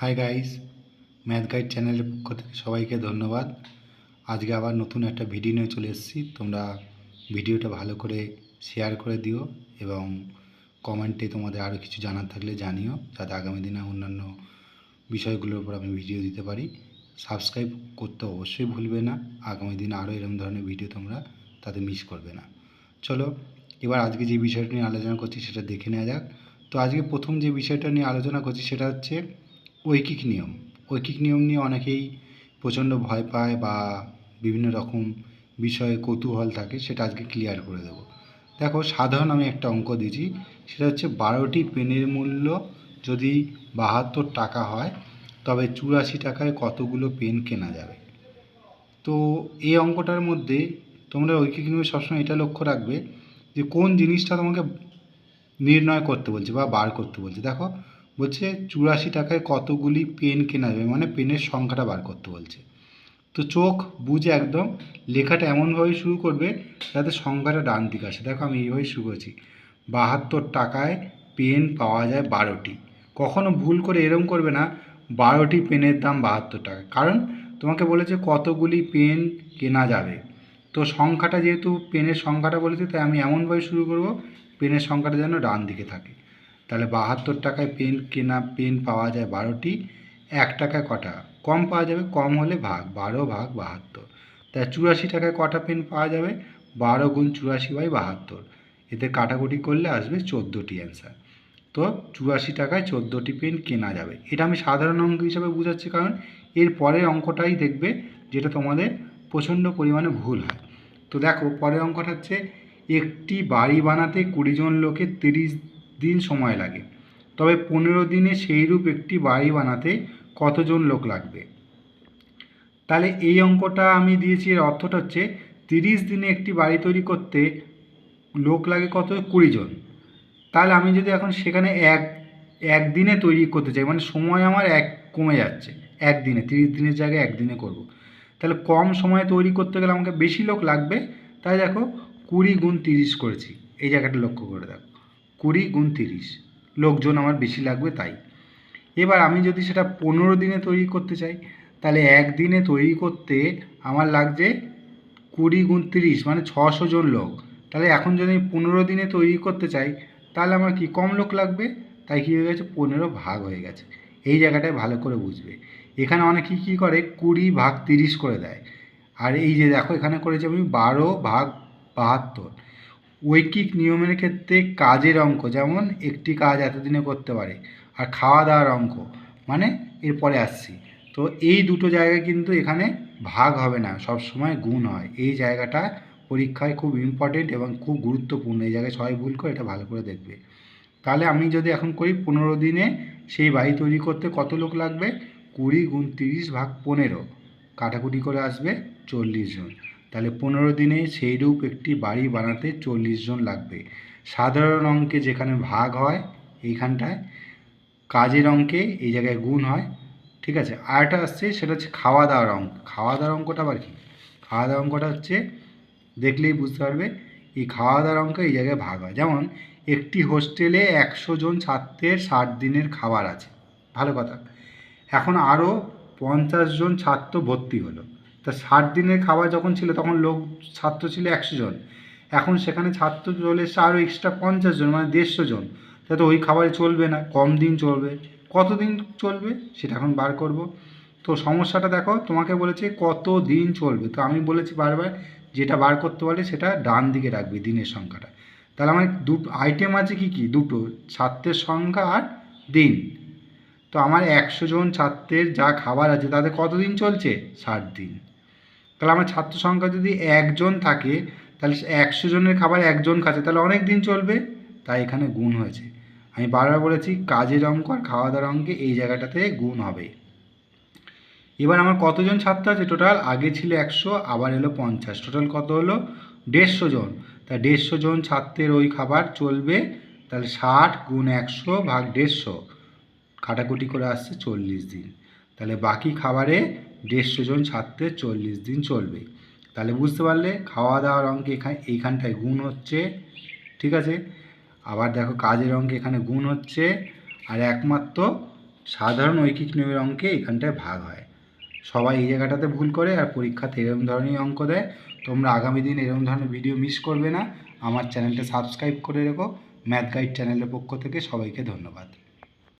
Hi guys math guide চ্যানেলের পক্ষ থেকে সবাইকে ধন্যবাদ। আজকে আবার নতুন একটা ভিডিও নিয়ে চলে এসেছি। তোমরা ভিডিওটা ভালো করে শেয়ার করে দিও এবং কমেন্টে তোমাদের আরও কিছু জানার থাকলে জানিও, যাতে আগামী দিনে অন্যান্য বিষয়গুলোর উপর আমি ভিডিও দিতে পারি। সাবস্ক্রাইব করতে অবশ্যই ভুলবে না। আগামী দিনে আরও এরকম ধরনের ভিডিও তোমরা তাতে মিস করবে না। চলো, এবার আজকে যে বিষয়টা নিয়ে আলোচনা করছি সেটা দেখে নেওয়া যাক। তো আজকে প্রথম যে বিষয়টা নিয়ে আলোচনা করছি সেটা হচ্ছে ঐকিক নিয়ম। ঐকিক নিয়ম নিয়ে অনেকেই প্রচণ্ড ভয় পায় বা বিভিন্ন রকম বিষয়ে কৌতূহল থাকে, সেটা আজকে ক্লিয়ার করে দেবো। দেখো, সাধারণ আমি একটা অঙ্ক দিয়েছি, সেটা হচ্ছে বারোটি পেনের মূল্য যদি বাহাত্তর টাকা হয়, তবে চুরাশি টাকায় কতগুলো পেন কেনা যাবে? তো এই অঙ্কটার মধ্যে তোমরা ঐকিক নিয়মে সবসময় এটা লক্ষ্য রাখবে যে কোন জিনিসটা তোমাকে নির্ণয় করতে বলছে বা বার করতে বলছে। দেখো বলছে চুরাশি টাকায় কতগুলি পেন কেনা যাবে? মানে পেনের সংখ্যাটা বার করতে বলছে। তো চোখ বুঝে একদম লেখাটা এমনভাবে শুরু করবে যাতে সংখ্যাটা ডান দিকে আসে। দেখো আমি এইভাবে শুরু করছি। বাহাত্তর টাকায় পেন পাওয়া যায় বারোটি। কখনো ভুল করে এরম করবে না। বারোটি পেনের দাম বাহাত্তর টাকা। কারণ তোমাকে বলেছে কতগুলি পেন কেনা যাবে। তো সংখ্যাটা যেহেতু পেনের সংখ্যাটা বলেছে, তাই আমি এমনভাবে শুরু করব, পেনের সংখ্যাটা যেন ডান দিকে থাকে। তাহলে বাহাত্তর টাকায় পেন কেনা, পেন পাওয়া যায় বারোটি, এক টাকায় কটা? কম পাওয়া যাবে, কম হলে ভাগ, বারো ভাগ বাহাত্তর। তাই চুরাশি টাকায় কটা পেন পাওয়া যাবে? বারো গুণ চুরাশি বাই বাহাত্তর। এতে কাটাকুটি করলে আসবে চোদ্দোটি অ্যান্সার তো চুরাশি টাকায় চোদ্দোটি পেন কেনা যাবে। এটা আমি সাধারণ অঙ্ক হিসাবে বোঝাচ্ছি কারণ এর পরের অঙ্কটাই দেখবে যেটা তোমাদের প্রচণ্ড পরিমাণে ভুল হয়। তো দেখো, পরের অঙ্কটা হচ্ছে, একটি বাড়ি বানাতে কুড়ি জন লোকের তিরিশ দিন সময় লাগে। তবে পনেরো দিনে সেইরূপ একটি বাড়ি বানাতে কতজন লোক লাগবে? তাহলে এই অঙ্কটা আমি দিয়েছি, এর অর্থটা হচ্ছে তিরিশ দিনে একটি বাড়ি তৈরি করতে লোক লাগে কত? কুড়ি জন। তাহলে আমি যদি এখন সেখানে এক একদিনে তৈরি করতে চাই মানে সময় আমার এক কমে যাচ্ছে একদিনে তিরিশ দিনের জায়গায় একদিনে করব। তাহলে কম সময়ে তৈরি করতে গেলে আমাকে বেশি লোক লাগবে। তাই দেখো কুড়ি গুণ তিরিশ করেছি, এই জায়গাটা লক্ষ্য করে দেখো। কুড়ি গুণ তিরিশ। লোকজন আমার বেশি লাগবে তাই। এবার আমি যদি সেটা পনেরো দিনে তৈরি করতে চাই, তাহলে একদিনে তৈরি করতে আমার লাগছে কুড়ি গুণ তিরিশ মানে ছশো জন লোক। তাহলে এখন যদি আমি পনেরো দিনে তৈরি করতে চাই, তাহলে আমার কি কম লোক লাগবে? তাই কী হয়ে গেছে? পনেরো ভাগ হয়ে গেছে। এই জায়গাটায় ভালো করে বুঝবে। এখানে অনেকে কী করে? কুড়ি ভাগ তিরিশ করে দেয়। আর এই যে দেখো, এখানে করেছি আমি বারো ভাগ বাহাত্তর। ঐকিক নিয়মের ক্ষেত্রে কাজের অঙ্ক, যেমন একটি কাজ এতদিনে করতে পারে আর খাওয়া দাওয়ার অঙ্ক মানে এরপরে আসছি। তো এই দুটো জায়গায় কিন্তু এখানে ভাগ হবে না সব সময় গুণ হয়। এই জায়গাটা পরীক্ষায় খুব ইম্পর্টেন্ট এবং খুব গুরুত্বপূর্ণ। এই জায়গায় সবাই ভুল করে, এটা ভালো করে দেখবে। তাহলে আমি যদি এখন করি, পনেরো দিনে সেই বাড়ি তৈরি করতে কত লোক লাগবে? কুড়ি গুণ তিরিশ ভাগ পনেরো। কাটাকুটি করে আসবে চল্লিশ জন। তাহলে পনেরো দিনে সেইরূপ একটি বাড়ি বানাতে চল্লিশ জন লাগবে। সাধারণ অঙ্কে যেখানে ভাগ হয়, এইখানটায় কাজের অঙ্কে এই জায়গায় গুণ হয়, ঠিক আছে? আরেকটা আসছে, সেটা হচ্ছে খাওয়া দাওয়ার অঙ্ক। খাওয়া দাওয়ার অঙ্কটা আবার কি? খাওয়া দাওয়ার অঙ্কটা হচ্ছে, দেখলেই বুঝতে পারবে, এই খাওয়া দাওয়ার অঙ্ক এই জায়গায় ভাগ হয়। যেমন, একটি হোস্টেলে একশো জন ছাত্রের ষাট দিনের খাবার আছে। ভালো কথা। এখন আরও পঞ্চাশ জন ছাত্র ভর্তি হলো। তা ষাট দিনের খাবার যখন ছিল, তখন লোক, ছাত্র ছিল একশো জন। এখন সেখানে ছাত্র চলে এসছে আরও এক্সট্রা পঞ্চাশ জন মানে দেড়শো জন। তাতে ওই খাবারে চলবে না, কম দিন চলবে। কত দিন চলবে সেটা এখন বার করব। তো সমস্যাটা দেখো, তোমাকে বলেছে কত দিন চলবে। তো আমি বলেছি বারবার, যেটা বার করতে পারলে সেটা ডান দিকে রাখবে দিনের সংখ্যাটা। তাহলে আমার দুটো আইটেম আছে কি কি? দুটো, ছাত্রের সংখ্যা আর দিন। তো আমার একশো জন ছাত্রের যা খাবার আছে তাদের কতদিন চলছে? ষাট দিন। তাহলে আমার ছাত্র সংখ্যা যদি একজন থাকে, তাহলে একশো জনের খাবার একজন খাচ্ছে, তাহলে অনেক দিন চলবে। তাই এখানে গুণ হয়েছে। আমি বারবার বলেছি, কাজের অঙ্ক আর খাওয়া দাওয়ার অঙ্কে এই জায়গাটাতে গুণ হবে। এবার আমার কতজন ছাত্র আছে টোটাল? আগে ছিল একশো, আবার এলো পঞ্চাশ। টোটাল কত হলো? দেড়শো জন। তা দেড়শো জন ছাত্রের ওই খাবার চলবে, তাহলে ষাট গুণ একশো ভাগ দেড়শো। কাটাকুটি করে আসছে চল্লিশ দিন। তাহলে বাকি খাবারে দেড়শো জন ছাত্রের চল্লিশ দিন চলবে। তাহলে বুঝতে পারলে খাওয়া দাওয়ার অঙ্কে এখানে এইখানটায় গুণ হচ্ছে, ঠিক আছে? আবার দেখো কাজের অঙ্কে এখানে গুণ হচ্ছে, আর একমাত্র সাধারণ ঐকিক নিয়মের অঙ্কে এখানটায় ভাগ হয়। সবাই এই জায়গাটাতে ভুল করে আর পরীক্ষাতে এরকম ধরনের অঙ্ক দেয়। তোমরা আগামী দিন এরকম ধরনের ভিডিও মিস করবে না। আমার চ্যানেলটা সাবস্ক্রাইব করে রেখো। ম্যাথ গাইড চ্যানেলের পক্ষ থেকে সবাইকে ধন্যবাদ।